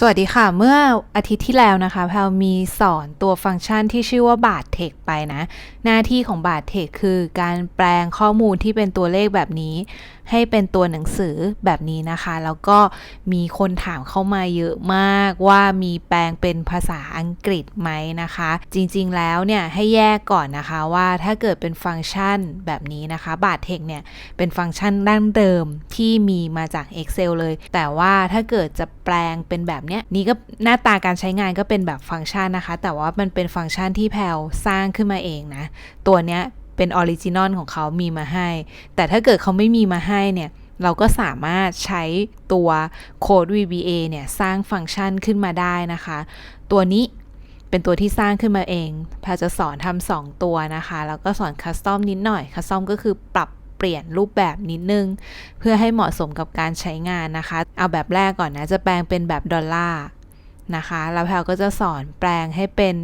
สวัสดีค่ะ เมื่ออาทิตย์ที่แล้วนะคะแพลมีสอนตัวฟังก์ชันที่ชื่อว่าบาทเทคไปนะ หน้าที่ของบาทเทคคือการแปลงข้อมูลที่เป็นตัวเลขแบบนี้ ให้เป็นตัวหนังสือแบบนี้นะคะ แล้วก็มีคนถามเข้ามาเยอะมากว่ามีแปลงเป็นภาษาอังกฤษไหมนะคะ จริงๆแล้วเนี่ยให้แยกก่อนนะคะว่าถ้าเกิดเป็นฟังก์ชันแบบนี้นะคะ บาทเทคเนี่ยเป็นฟังก์ชันดั้งเดิมที่มีมาจาก Excel เลย แต่ว่าถ้าเกิดจะแปลงเป็นแบบเนี้ยนี่ก็หน้าตาการใช้งานก็เป็นแบบฟังก์ชันนะคะ แต่ว่ามันเป็นฟังก์ชันที่แพลสร้างขึ้นมาเองนะ ตัวเนี้ยเป็นออริจินอลของเขามีมาให้ แต่ถ้าเกิดเขาไม่มีมาให้เนี่ยเราก็สามารถใช้ตัวโค้ด VBA เนี่ยสร้างฟังก์ชันขึ้นมาได้นะคะ ตัวนี้เป็นตัวที่สร้างขึ้นมาเองแพลจะสอนทำสองตัวนะคะ แล้วก็สอนคัสตอมนิดหน่อย คัสตอมก็คือปรับ ลี่ยนรูปแบบนิดนึง เพื่อให้เหมาะสมกับการใช้งานนะคะ เอาแบบแรกก่อนนะ จะแปลงเป็นแบบดอลลาร์นะคะ แล้วแพลก็จะสอนแปลงให้เป็น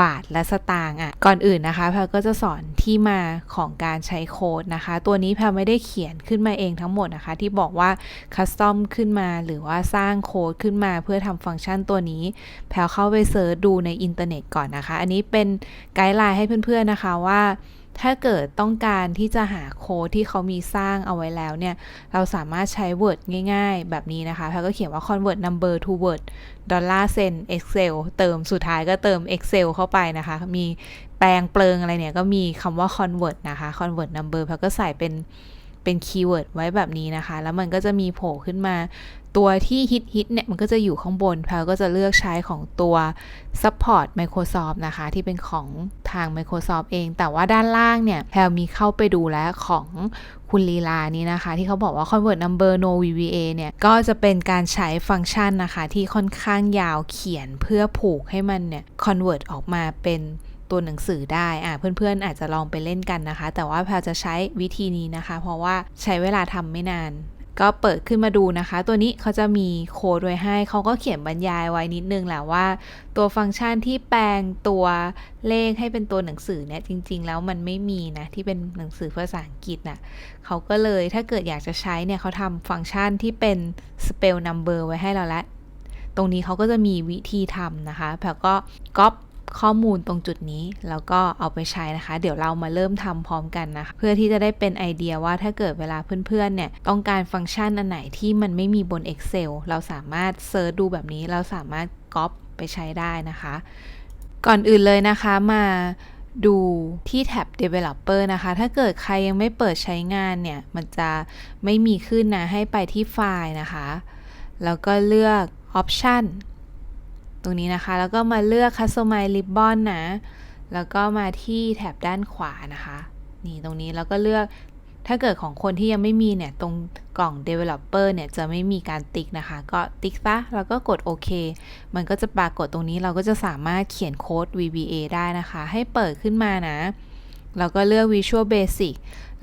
บาทและสตางค์อะ ก่อนอื่นนะคะ แพลก็จะสอนที่มาของการใช้โค้ดนะคะ ตัวนี้แพลไม่ได้เขียนขึ้นมาเองทั้งหมดนะคะ ที่บอกว่าคัสตอมขึ้นมาหรือว่าสร้างโค้ดขึ้นมาเพื่อทำฟังก์ชันตัวนี้ แพลเข้าไปเซิร์ชดูในอินเทอร์เน็ตก่อนนะคะ อันนี้เป็นไกด์ไลน์ให้เพื่อนๆนะคะว่า ถ้าเกิดต้องการที่จะหาโค้ดที่เขามีสร้างเอาไว้แล้วเนี่ย เราสามารถใช้ Word ง่ายๆ แบบนี้นะคะแพลก็เขียนว่า convert number to word dollar sen excel เติมสุดท้ายก็เติม excel เข้าไปนะคะ มีแปลงเปลิงอะไรเนี่ย ก็มีคำว่า convert นะคะ convert number แพลก็ใส่เป็นเป็นคีย์เวิร์ดไว้แบบนี้นะคะ แล้วมันก็จะมีโผล่ขึ้นมา ตัวที่ฮิตฮิตเนี่ยมันก็จะอยู่ข้างบนแพลก็จะเลือกใช้ของตัว Support Microsoft นะคะ ที่เป็นของทาง Microsoft เอง แต่ว่าด้านล่างเนี่ยแพลมีเข้าไปดูแลของคุณลีลานี้นะคะ ที่เขาบอกว่า convert number no VBA เนี่ย ก็จะเป็นการใช้ฟังก์ชันนะคะ ที่ค่อนข้างยาวเขียนเพื่อผูกให้มันเนี่ย convert ออกมาเป็นตัวหนังสือได้อะเพื่อนๆ อาจจะลองไปเล่นกันนะคะ แต่ว่าแพลจะใช้วิธีนี้นะคะ เพราะว่าใช้เวลาทำไม่นาน ก็เปิดขึ้นมาดูนะคะ ตัวนี้เขาจะมีโค้ดไว้ให้ เขาก็เขียนบรรยายไว้นิดนึงแหละว่า ตัวฟังก์ชันที่แปลงตัวเลขให้เป็นตัวหนังสือเนี่ยจริง ๆ แล้วมันไม่มีนะ ที่เป็นหนังสือภาษาอังกฤษนะ่ะเขาก็เลยถ้าเกิดอยากจะใช้เนี่ยเขาทำฟังก์ชันที่เป็น spell number ไว้ให้เราแล้ว ตรงนี้เขาก็จะมีวิธีทำนะคะแพลก็ก๊อป ข้อมูลตรงจุดนี้ แล้วก็เอาไปใช้นะคะ เดี๋ยวเรามาเริ่มทำพร้อมกันนะคะ เพื่อที่จะได้เป็นไอเดียว่าถ้าเกิดเวลาเพื่อนๆเนี่ยต้องการฟังก์ชันอันไหนที่มันไม่มีบน Excel เราสามารถเซิร์ชดูแบบนี้ เราสามารถก๊อปไปใช้ได้นะคะ ก่อนอื่นเลยนะคะมาดูที่แท็บ developer นะคะ ถ้าเกิดใครยังไม่เปิดใช้งานเนี่ย มันจะไม่มีขึ้นนะ ให้ไปที่ไฟล์นะคะ แล้วก็เลือก option รงนี้นะคะ แล้วก็มาเลือก Customize Ribbon นะ แล้วก็มาที่แถบด้านขวานะคะ นี่ตรงนี้แล้วก็เลือกถ้าเกิดของคนที่ยังไม่มีเนี่ย ตรงกล่อง Developer เนี่ย จะไม่มีการติ๊กนะคะ ก็ติ๊กซะ แล้วก็กดโอเค มันก็จะปรากฏตรงนี้เราก็จะสามารถเขียนโค้ด VBA ได้นะคะ ให้เปิดขึ้นมานะแล้วก็เลือก Visual Basic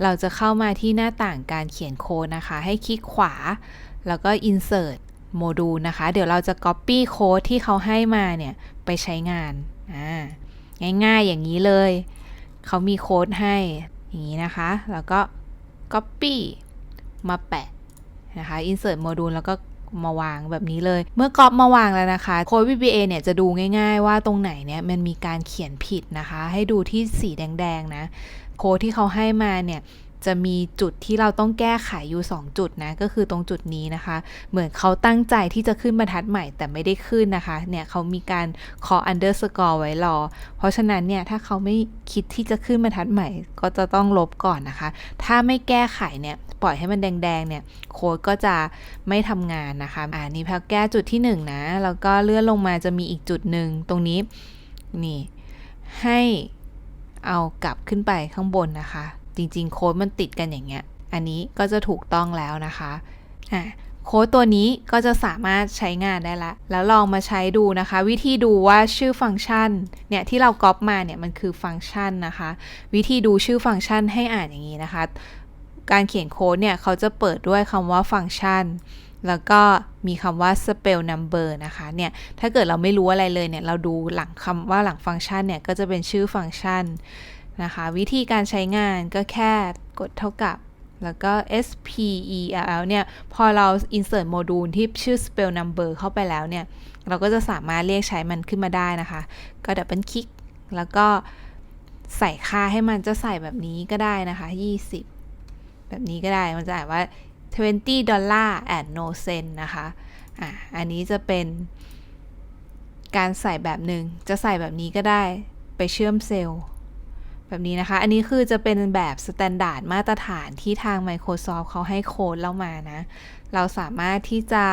เราจะเข้ามาที่หน้าต่างการเขียนโค้ดนะคะ ให้คลิกขวา แล้วก็ Insert โมดูลนะคะ เดี๋ยวเราจะ Copy โค้ดที่เขาให้มาเนี่ย ไปใช้งานอ่าง่ายๆอย่างนี้เลย เขามีโค้ดให้อย่างนี้นะคะ แล้วก็ Copy มาแปะนะคะ Insert โมดูลแล้วก็มาวางแบบนี้เลย เมื่อก๊อปมาวางแล้วนะคะโค้ด VBA เนี่ยจะดูง่ายๆ ว่าตรงไหนเนี่ยมันมีการเขียนผิดนะคะ ให้ดูที่สีแดงๆนะ โค้ดที่เขาให้มาเนี่ยจะมีจุดที่เราต้องแก้ไขอยู่ 2 จุดนะ ก็คือตรงจุดนี้นะคะ เหมือนเขาตั้งใจที่จะขึ้นบรรทัดใหม่แต่ไม่ได้ขึ้นนะคะ เนี่ยเขามีการ call underscore ไว้รอ เพราะฉะนั้นเนี่ย ถ้าเขาไม่คิดที่จะขึ้นบรรทัดใหม่ ก็จะต้องลบก่อนนะคะ ถ้าไม่แก้ไขเนี่ยปล่อยให้มันแดงๆเนี่ยโค้ดก็จะไม่ทำงานนะคะอ่านี่พักแก้จุดที่1นนะแล้วก็เลื่อนลงมาจะมีอีกจุดหนึ่งตรงนี้นี่ให้เอากลับขึ้นไปข้างบนนะคะ จริง ๆ โค้ดมันติดกันอย่างเงี้ย อันนี้ก็จะถูกต้องแล้วนะคะอะโค้ดตัวนี้ก็จะสามารถใช้งานได้ละ แล้วลองมาใช้ดูนะคะ วิธีดูว่าชื่อฟังก์ชันเนี่ยที่เราก๊อปมาเนี่ยมันคือฟังก์ชันนะคะ วิธีดูชื่อฟังก์ชันให้อ่านอย่างนี้นะคะ การเขียนโค้ดเนี่ยเขาจะเปิดด้วยคำว่าฟังก์ชัน แล้วก็มีคำว่า spell number นะคะเนี่ยถ้าเกิดเราไม่รู้อะไรเลยเนี่ยเราดูหลังคำว่าหลังฟังก์ชันเนี่ยก็จะเป็นชื่อฟังก์ชัน นะคะ วิธีการใช้งานก็แค่กดเท่ากับ แล้วก็ SPELL เนี่ย พอเรา insert โมดูลที่ชื่อ spell number เข้าไปแล้วเนี่ย เราก็จะสามารถเรียกใช้มันขึ้นมาได้นะคะ ก็ดับเบิลคลิก แล้วก็ใส่ค่าให้มันจะใส่แบบนี้ก็ได้นะคะ 20 แบบนี้ก็ได้ มันจะอ่านว่า 20ดอลลาร์ and no cent นะคะ อะ อันนี้จะเป็นการใส่แบบหนึ่ง จะใส่แบบนี้ก็ได้ ไปเชื่อมเซลล์ แบบนี้นะคะ อันนี้คือจะเป็นแบบสแตนดาร์ดมาตรฐานที่ทาง Microsoft เขาให้โค้ดเรามานะ เราสามารถที่จะ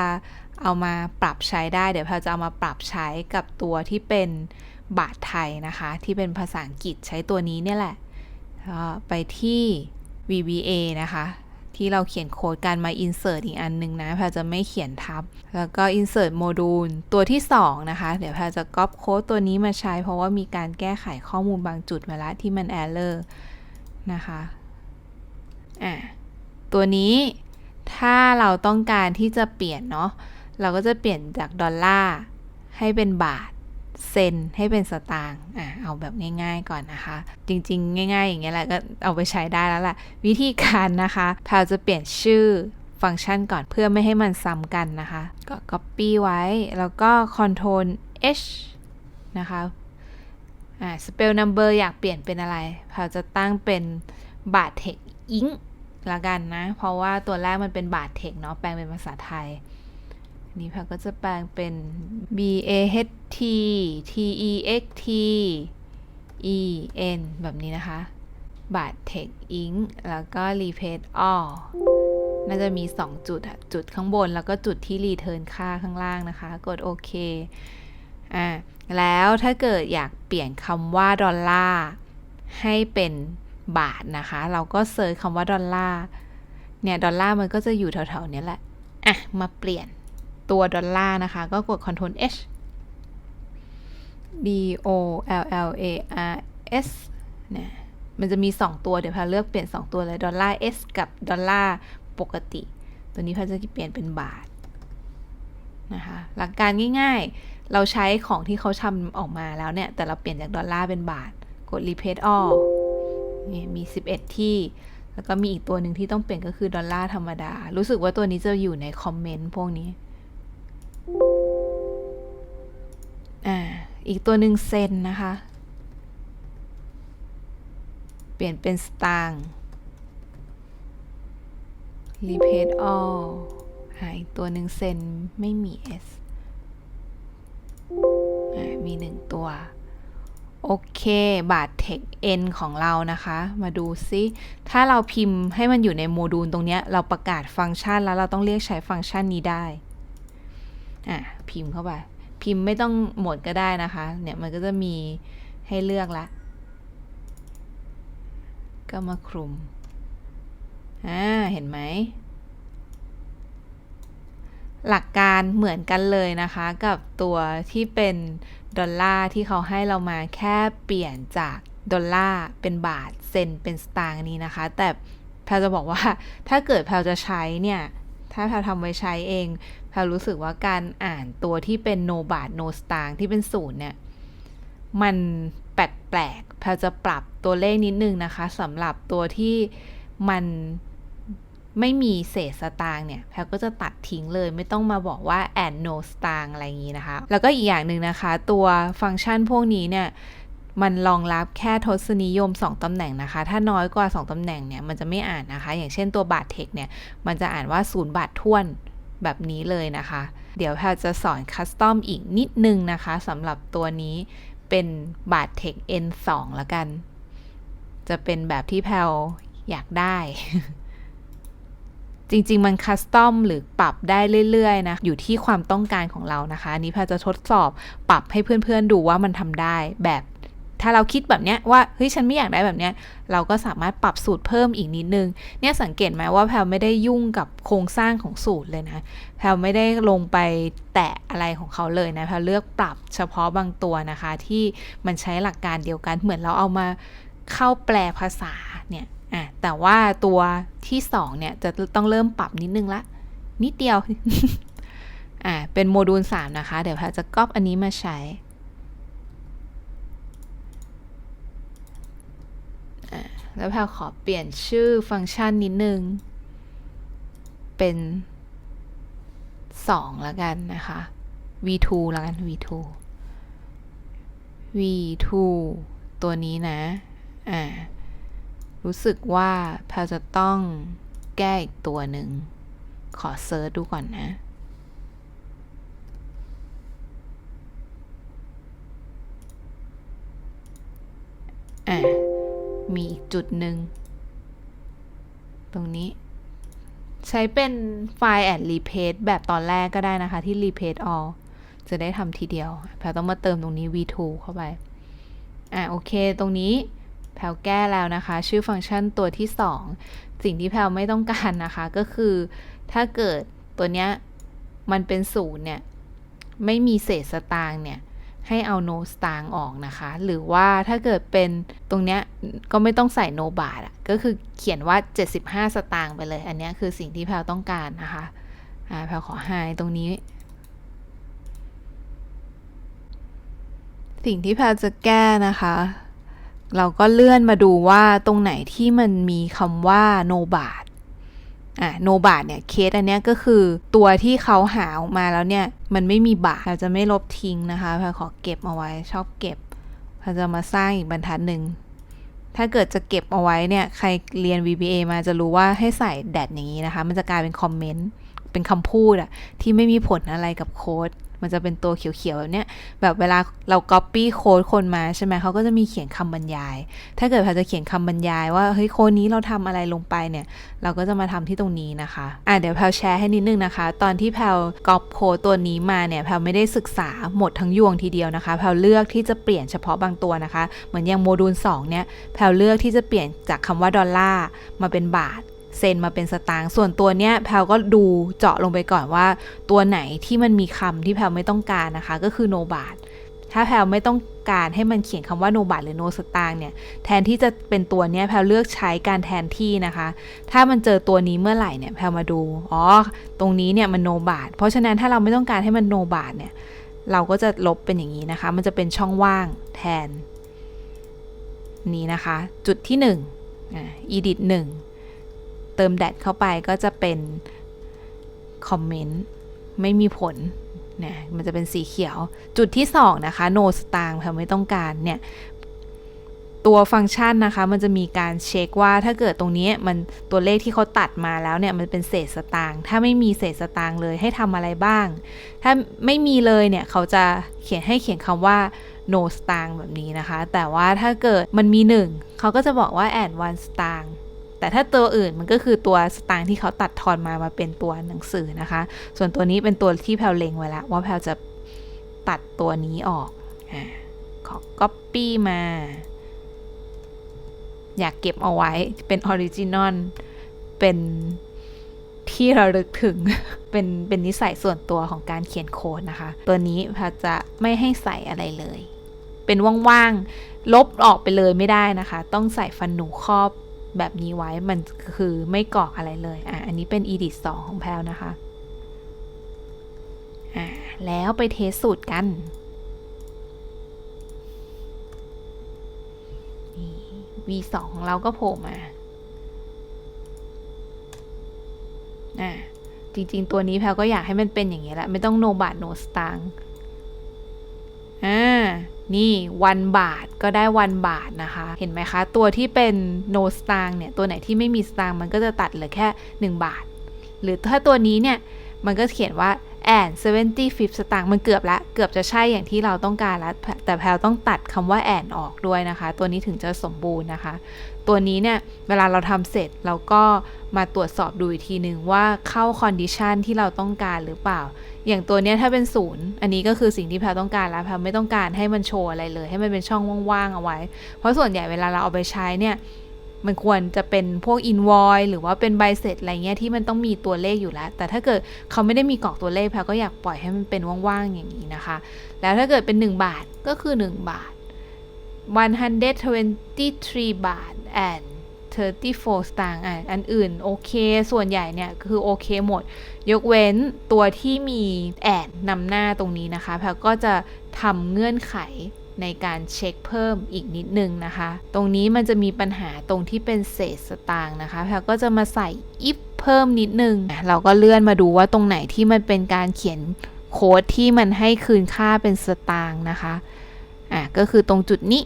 เอามาปรับใช้ได้ เดี๋ยวเราจะเอามาปรับใช้กับตัวที่เป็นบาทไทยนะคะ ที่เป็นภาษาอังกฤษใช้ตัวนี้เนี่ยแหละ ไปที่ VBA นะคะ ที่เราเขียนโค้ดการมา insert อีกอันนึงนะแพรจะไม่เขียนทับ แล้วก็ insert โมดูลตัวที่ 2 นะคะ เดี๋ยวแพรจะก๊อปโค้ดตัวนี้มาใช้ เพราะว่ามีการแก้ไขข้อมูลบางจุดมาล้วที่มัน error นะคะอะตัวนี้ถ้าเราต้องการที่จะเปลี่ยนเนาะเราก็จะเปลี่ยนจากดอลลาร์ให้เป็นบาท เซนให้เป็นสตางค์อะเอาแบบง่าย ๆก่อนนะคะ จริง ๆ ง่าย ๆ อย่างเงี้ยแหละก็เอาไปใช้ได้แล้วแหละวิธีการนะคะแพลจะเปลี่ยนชื่อฟังก์ชันก่อนเพื่อไม่ให้มันซ้ำกันนะคะ ก็ copy ไว้ แล้วก็ Ctrl h นะคะอ่า spell number อยากเปลี่ยนเป็นอะไรแพลจะตั้งเป็นบาทเทคอิงละกันนะ เพราะว่าตัวแรกมันเป็นบาทเทคเนาะแปลงเป็นภาษาไทย นี้แพลก็จะแปลงเป็น b a h t t e x t e n แบบนี้นะคะ บาทเทคอิงแล้วก็ replace all น่าจะมี 2 จุดอะจุดข้างบนแล้วก็จุดที่ return ค่าข้างล่างนะคะ กดโอเคอ่าแล้วถ้าเกิดอยากเปลี่ยนคำว่าดอลลาร์ให้เป็นบาทนะคะ เราก็เซิร์ชคำว่าดอลลาร์เนี่ย ดอลลาร์มันก็จะอยู่แถวๆนี้แหละ อะ มาเปลี่ยน ตัวดอลลาร์นะคะ ก็กด Ctrl H D O L L A R S เนี่ยมันจะมี 2 ตัว เดี๋ยวพาเลือกเปลี่ยน 2 ตัวเลย ดอลลาร์ S กับดอลลาร์ปกติ ตัวนี้พาจะเปลี่ยนเป็นบาทนะคะหลักการง่ายๆ เราใช้ของที่เขาทำออกมาแล้วเนี่ย แต่เราเปลี่ยนจากดอลลาร์เป็นบาท กด replace all นี่มี 11 ที่ แล้วก็มีอีกตัวหนึ่งที่ต้องเปลี่ยนก็คือดอลลาร์ธรรมดา รู้สึกว่าตัวนี้จะอยู่ในคอมเมนต์พวกนี้ อีกตัวหนึ่งเซนนะคะ เปลี่ยนเป็นสตางค์ replace all หาอีกตัวหนึ่งเซนไม่มี s อ่ามีหนึ่งตัว โอเคบาทเทค n ของเรานะคะ มาดูซิถ้าเราพิมพ์ให้มันอยู่ในโมดูลตรงนี้ เราประกาศฟังก์ชันแล้วเราต้องเรียกใช้ฟังก์ชันนี้ได้ อะ พิมพ์เข้าไป พิมพ์ไม่ต้องหมดก็ได้นะคะ เนี่ยมันก็จะมีให้เลือกละ ก็มาคลุม อ่า เห็นไหม หลักการเหมือนกันเลยนะคะ กับตัวที่เป็นดอลลาร์ที่เขาให้เรามาแค่เปลี่ยนจากดอลลาร์เป็นบาท เซนเป็นสตางค์นี้นะคะ แต่แพลจะบอกว่าถ้าเกิดแพลจะใช้เนี่ย ถ้าแพลทำไว้ใช้เอง แพลรู้สึกว่าการอ่านตัวที่เป็นโนบาทโนสตางที่เป็นศูนย์เนี่ย มันแปลกๆแพลจะปรับตัวเลขนิดนึงนะคะสำหรับตัวที่มันไม่มีเศษสตางค์เนี่ยแพลก็จะตัดทิ้งเลย ไม่ต้องมาบอกว่า and no สตางค์อะไรอย่างนี้นะคะ แล้วก็อีกอย่างหนึ่งนะคะ ตัวฟังก์ชันพวกนี้เนี่ย มันรองรับแค่ทศนิยม 2 ตำแหน่งนะคะ ถ้าน้อยกว่า 2 ตำแหน่งเนี่ย มันจะไม่อ่านนะคะ อย่างเช่นตัวบาทเทคเนี่ย มันจะอ่านว่า 0 บาทท่วน แบบนี้เลยนะคะ เดี๋ยวแพลจะสอนคัสตอมอีกนิดนึงนะคะสำหรับตัวนี้เป็นบาทเทค N2 ละกัน จะเป็นแบบที่แพลอยากได้ จริง ๆ มันคัสตอมหรือปรับได้เรื่อย ๆ นะ อยู่ที่ความต้องการของเรานะคะนนี้แพลจะทดสอบปรับให้เพื่อน ๆ ดูว่ามันทำได้แบบ ถ้าเราคิดแบบเนี้ยว่าเฮ้ยฉันไม่อยากได้แบบเนี้ยเราก็สามารถปรับสูตรเพิ่มอีกนิดนึง เนี่ยสังเกตไหมว่าแพลไม่ได้ยุ่งกับโครงสร้างของสูตรเลยนะ แพลไม่ได้ลงไปแตะอะไรของเขาเลยนะ แพลเลือกปรับเฉพาะบางตัวนะคะ ที่มันใช้หลักการเดียวกัน เหมือนเราเอามาเข้าแปลภาษาเนี่ยอะแต่ว่าตัวที่สองเนี่ยจะต้องเริ่มปรับนิดนึงละ นิดเดียว อ่าเป็นโมดูล 3 นะคะ เดี๋ยวแพลจะก๊อปอันนี้มาใช้ แล้วแพลขอเปลี่ยนชื่อฟังก์ชันนิดนึง เป็น 2 แล้วกันนะคะ v2 แล้วกัน v2 v2 ตัวนี้นะ อ่า รู้สึกว่าแพลจะต้องแก้อีกตัวหนึ่ง ขอเซิร์ชดูก่อนนะอะ มีอีกจุดหนึ่ง ตรงนี้ ใช้เป็นไฟล์แอดรีเพ e แบบตอนแรกก็ได้นะคะ ที่รีเพ e all จะได้ทำทีเดียว แพลต้องมาเติมตรงนี้ v2 เข้าไป อะโอเค ตรงนี้แพลแก้แล้วนะคะ ชื่อฟังก์ชันตัวที่ 2 สิ่งที่แพลไม่ต้องการนะคะก็คือถ้าเกิดตัวเนี้ยมันเป็นศูนย์เนี่ย ไม่มีเศษสตางค์เนี่ย ให้เอา no สตางออกนะคะ หรือว่าถ้าเกิดเป็นตรงเนี้ยก็ไม่ต้องใส่ no บาทอะก็คือเขียนว่า 75 สตางค์ไปเลย อันเนี้ยคือสิ่งที่แพลต้องการนะคะอ่าแพลขอหายตรงนี้ สิ่งที่แพลจะแก้นะคะ เราก็เลื่อนมาดูว่าตรงไหนที่มันมีคำว่า no บาท อะโนบาทเนี่ยเคสอันเนี้ยก็คือตัวที่เขาหาออกมาแล้วเนี่ยมันไม่มีบาทเราจะไม่ลบทิ้งนะคะเพาขอเก็บเอาไว้ชอบเก็บเพาจะมาสร้างอีกบรรทัดหนึ่งถ้าเกิดจะเก็บเอาไว้เนี่ยใครเรียน VBA มาจะรู้ว่าให้ใส่แดดอย่างนี้นะคะ มันจะกลายเป็นคอมเมนต์เป็นคำพูดอะที่ไม่มีผลอะไรกับโค้ด มันจะเป็นตัวเขียวๆแบบเนี้ยแบบเวลาเรา Copy โค้ดคนมาใช่ไหมเขาก็จะมีเขียนคำบรรยาย ถ้าเกิดแพลจะเขียนคำบรรยายว่าเฮ้ยโค้ดนี้เราทำอะไรลงไปเนี่ย เราก็จะมาทำที่ตรงนี้นะคะอะเดี๋ยวแพลแชร์ให้นิดนึงนะคะ ตอนที่แพลก๊อปโค้ดตัวนี้มาเนี่ยแพลไม่ได้ศึกษาหมดทั้งยวงทีเดียวนะคะแพลเลือกที่จะเปลี่ยนเฉพาะบางตัวนะคะ เหมือนอย่างโมดูล2เนี่ยแพลเลือกที่จะเปลี่ยนจากคำว่าดอลลาร์มาเป็นบาท เซนมาเป็นสตางค์ส่วนตัวเนี้ยแพลก็ดูเจาะลงไปก่อนว่า ตัวไหนที่มันมีคำที่แพลไม่ต้องการนะคะ ก็คือโนบาทถ้าแพลไม่ต้องการให้มันเขียนคำว่าโนบาทหรือโนสตางค์เนี่ยแทนที่จะเป็นตัวเนี้ยแพลเลือกใช้การแทนที่นะคะ ถ้ามันเจอตัวนี้เมื่อไหร่เนี่ยแพลมาดูอ๋อตรงนี้เนี่ยมันโนบาทเพราะฉะนั้นถ้าเราไม่ต้องการให้มันโนบาทเนี่ยเราก็จะลบเป็นอย่างนี้นะคะ มันจะเป็นช่องว่างแทนนี้นะคะ จุดที่1อ่า edit 1เติมแดดเข้าไปก็จะเป็นคอมเมนต์ไม่มีผลเนี่ยมันจะเป็นสีเขียว จุดที่ 2 นะคะ no สตางค์ค่ะไม่ต้องการเนี่ย ตัวฟังก์ชันนะคะ มันจะมีการเช็คว่าถ้าเกิดตรงนี้มันตัวเลขที่เขาตัดมาแล้วเนี่ย มันเป็นเศษสตางค์ถ้าไม่มีเศษสตางค์เลยให้ทำอะไรบ้าง ถ้าไม่มีเลยเนี่ย เขาจะเขียนให้เขียนคำว่า no สตางค์แบบนี้นะคะ แต่ว่าถ้าเกิดมันมี 1 เขาก็จะบอกว่า add one สตางค์ แต่ถ้าตัวอื่นมันก็คือตัวสตางค์ที่เขาตัดทอนมามาเป็นตัวหนังสือนะคะ ส่วนตัวนี้เป็นตัวที่แพลเล็งไว้แล้วว่าแพลจะตัดตัวนี้ออกอขอ copy มา อยากเก็บเอาไว้เป็นออริจินอลเป็นที่เระลึกถึงเป็นเป็นนิสัยส่วนตัวของการเขียนโค้ดนะคะ ตัวนี้แพลจะไม่ให้ใส่อะไรเลย เป็นว่างๆลบออกไปเลยไม่ได้นะคะ ต้องใส่ฟันหนูครอบ แบบนี้ไว้มันคือไม่กรอกอะไรเลยอะอันนี้เป็น edit 2 ของแพลนะคะอะแล้วไปเทสสูตรกัน v2 ของเราก็โผล่มาอะจริง ๆ ตัวนี้แพลก็อยากให้มันเป็นอย่างนี้แหละ ไม่ต้องโนบาทโนสตางอ่า นี่วันบาทก็ได้วันบาทนะคะ เห็นไหมคะ ตัวที่เป็นโนสตางเนี่ย ตัวไหนที่ไม่มีสตางมันก็จะตัดเหลือแค่ 1 บาท หรือถ้าตัวนี้เนี่ย มันก็เขียนว่า แอน75สตางค์มันเกือบละ เกือบจะใช่อย่างที่เราต้องการแล้วแต่แพลต้องตัดคำว่าแอนออกด้วยนะคะ ตัวนี้ถึงจะสมบูรณ์นะคะ ตัวนี้เนี่ย เวลาเราทำเสร็จเราก็มาตรวจสอบดูอีกทีหนึ่งว่าเข้าคอนดิชันที่เราต้องการหรือเปล่า อย่างตัวนี้ถ้าเป็นศูนย์อันนี้ก็คือสิ่งที่แพลต้องการแล้วแพลไม่ต้องการให้มันโชว์อะไรเลย ให้มันเป็นช่องว่างๆเอาไว้ เพราะส่วนใหญ่เวลาเราเอาไปใช้เนี่ย มันควรจะเป็นพวกอินวอยหรือว่าเป็นใบเสร็จอะไรเงี้ยที่มันต้องมีตัวเลขอยู่แล้ว แต่ถ้าเกิดเขาไม่ได้มีกรอกตัวเลขแพลก็อยากปล่อยให้มันเป็นว่างๆอย่างนี้นะคะ แล้วถ้าเกิดเป็น 1 บาทก็คือ 1 บาท 123 บาท and 34 สตางค์อะอันอื่นโอเค ส่วนใหญ่เนี่ย คือโอเคหมด ยกเว้นตัวที่มีแอดนำหน้าตรงนี้นะคะแพลก็จะทำเงื่อนไข ในการเช็คเพิ่มอีกนิดนึงนะคะ ตรงนี้มันจะมีปัญหาตรงที่เป็นเศษสตางค์นะคะแพลก็จะมาใส่ if เพิ่มนิดนึงอะเราก็เลื่อนมาดูว่าตรงไหนที่มันเป็นการเขียนโค้ดที่มันให้คืนค่าเป็นสตางค์นะคะ อะก็คือตรงจุดนี้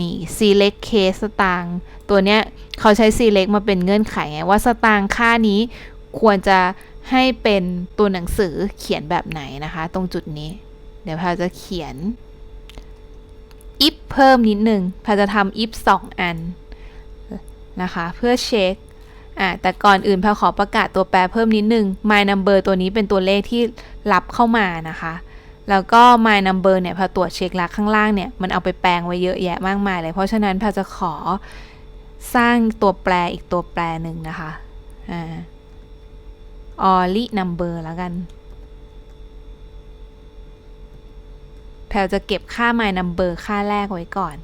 นี่ select case สตางค์ตัวเนี้ยเขาใช้ select มาเป็นเงื่อนไขไงว่าสตางค์ค่านี้ควรจะให้เป็นตัวหนังสือเขียนแบบไหนนะคะ ตรงจุดนี้ เดี๋ยวพาจะเขียน if เพิ่มนิดหนึ่งพาจะทำ if 2 อันนะคะ เพื่อเช็คอะแต่ก่อนอื่นพาขอประกาศตัวแปรเพิ่มนิดหนึ่ง my number ตัวนี้เป็นตัวเลขที่รับเข้ามานะคะ แล้วก็ my number เนี่ยพอตรวจเช็คแล้วข้างล่างเนี่ย มันเอาไปแปลงไว้เยอะแยะมากมายเลย เพราะฉะนั้นพาจะขอสร้างตัวแปรอีกตัวแปรหนึ่งนะคะอ่า only number แล้วกัน แพ ลจะเก็บค่า my number ค่าแรกไว้ก่อน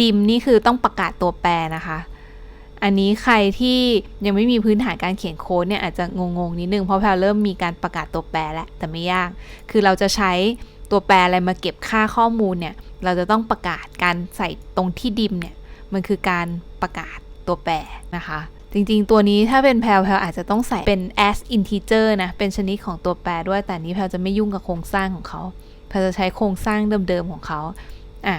ดิมนี่คือต้องประกาศตัวแปรนะคะ อันนี้ใครที่ยังไม่มีพื้นฐานการเขียนโค้ดเนี่ยอาจจะงงๆนิดนึงเพราะแพลเริ่มมีการประกาศตัวแปรแล้วแต่ไม่ยาก คือเราจะใช้ตัวแปรอะไรมาเก็บค่าข้อมูลเนี่ย เราจะต้องประกาศการใส่ตรงที่ดิมเนี่ย มันคือการประกาศตัวแปรนะคะ จริงๆ ตัวนี้ถ้าเป็นแพลแพลอาจจะต้องใส่เป็น as integer นะ เป็นชนิดของตัวแปรด้วย แต่นี้แพลจะไม่ยุ่งกับโครงสร้างของเขา พลจะใช้โครงสร้างเดิมๆของเขาอะ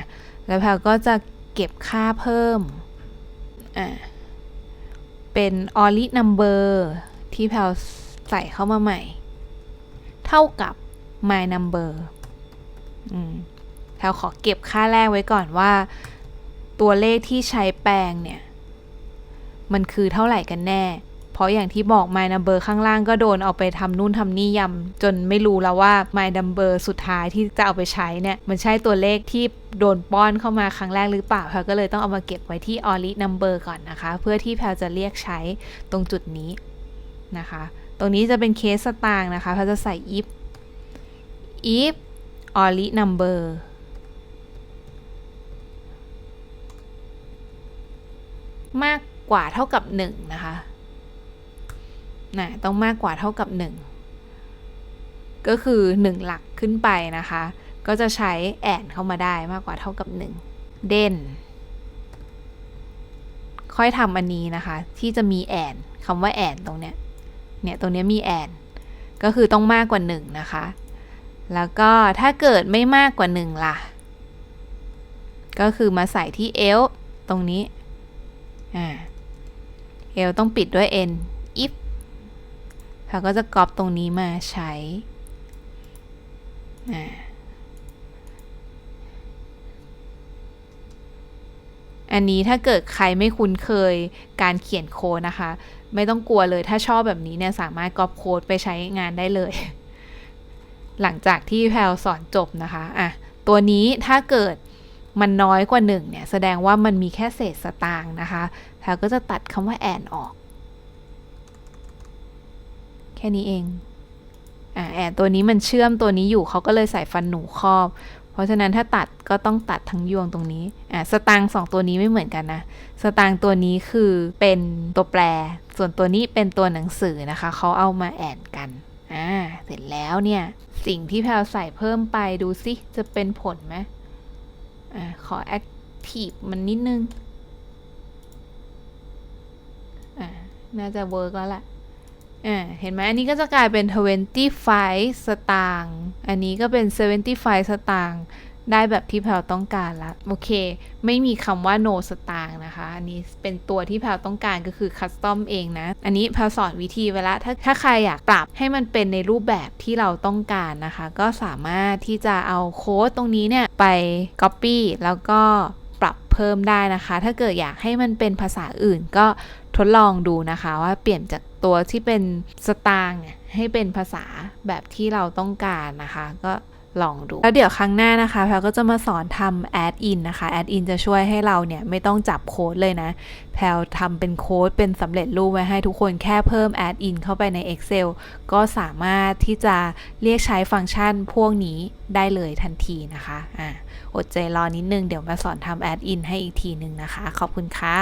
แล้วพลก็จะเก็บค่าเพิ่มอะเป็น only number ที่แพลใส่เข้ามาใหม่ เท่ากับ my number อืมแพลขอเก็บค่าแรกไว้ก่อนว่า ตัวเลขที่ใช้แปลงเนี่ย มันคือเท่าไหร่กันแน่ เพราะอย่างที่บอก my number ข้างล่างก็โดนเอาไปทำนู่นทำนี่ยำจนไม่รู้แล้วว่า my number สุดท้ายที่จะเอาไปใช้เนี่ยมันใช่ตัวเลขที่โดนป้อนเข้ามาครั้งแรกหรือเปล่าแพลก็เลยต้องเอามาเก็บไว้ที่ only number ก่อนนะคะ เพื่อที่แพลจะเรียกใช้ตรงจุดนี้นะคะ ตรงนี้จะเป็นเคสสตางค์นะคะแพลจะใส่ if if only number มากกว่าเท่ากับ 1 นะคะ นะต้องมากกว่าเท่ากับ 1 ก็คือ 1 หลักขึ้นไปนะคะ ก็จะใช้แอนเข้ามาได้มากกว่าเท่ากับ 1 เด่น ค่อยทำอันนี้นะคะ ที่จะมีแอนคำว่าแอนตรงเนี้ยเนี่ยตรงเนี้ยมีแอนก็คือต้องมากกว่า 1 นะคะ แล้วก็ถ้าเกิดไม่มากกว่า 1 ล่ะ ก็คือมาใส่ที่ else ตรงนี้อ่า l ต้องปิดด้วย n เราก็จะก๊อปตรงนี้มาใช้อ่าอันนี้ถ้าเกิดใครไม่คุ้นเคยการเขียนโค้ดนะคะ ไม่ต้องกลัวเลยถ้าชอบแบบนี้เนี่ยสามารถก๊อปโค้ดไปใช้งานได้เลย หลังจากที่แพลสอนจบนะคะอะตัวนี้ถ้าเกิดมันน้อยกว่า1เนี่ยแสดงว่ามันมีแค่เศษสตางค์นะคะแพลก็จะตัดคำว่าแอนออก ค่นี้เองอ่าแอนตัวนี้มันเชื่อมตัวนี้อยู่เขาก็เลยใส่ฟันหนูครอบ เพราะฉะนั้นถ้าตัดก็ต้องตัดทั้งยวงตรงนี้อ่าสตางค์สองตัวนี้ไม่เหมือนกันนะ สตางค์ตัวนี้คือเป็นตัวแปร ส่วนตัวนี้เป็นตัวหนังสือนะคะ เขาเอามาแอนกันอ่าเสร็จแล้วเนี่ย สิ่งที่แพลใส่เพิ่มไปดูสิจะเป็นผลไหมอ่าขอ active มันนิดนึง อ่าน่าจะเวิร์กแล้วแหละ อ่าเห็นไหมอันนี้ก็จะกลายเป็น 25 สตางค์อันนี้ก็เป็น 75 สตางค์ได้แบบที่แพลต้องการละโอเค ไม่มีคำว่า no สตางค์นะคะ อันนี้เป็นตัวที่แพลต้องการก็คือ custom เองนะ อันนี้แพลสอนวิธีไว้ละถ้าถ้าใครอยากปรับให้มันเป็นในรูปแบบที่เราต้องการนะคะ ก็สามารถที่จะเอาโค้ดตรงนี้เนี่ยไป copy แล้วก็ปรับเพิ่มได้นะคะ ถ้าเกิดอยากให้มันเป็นภาษาอื่นก็ ทดลองดูนะคะว่าเปลี่ยนจากตัวที่เป็นสตางค์ให้เป็นภาษาแบบที่เราต้องการนะคะ ก็ลองดูแล้วเดี๋ยวครั้งหน้านะคะแพลก็จะมาสอนทำแอดอินนะคะแอดอินจะช่วยให้เราเนี่ยไม่ต้องจับโค้ดเลยนะ แพลทำเป็นโค้ดเป็นสำเร็จรูปไว้ให้ทุกคนแค่เพิ่มแอดอินเข้าไปใน Excel ก็สามารถที่จะเรียกใช้ฟังก์ชันพวกนี้ได้เลยทันทีนะคะอ่าอดใจรอนิดนึงเดี๋ยวมาสอนทำแอดอินให้อีกทีนึงนะคะ ขอบคุณค่ะ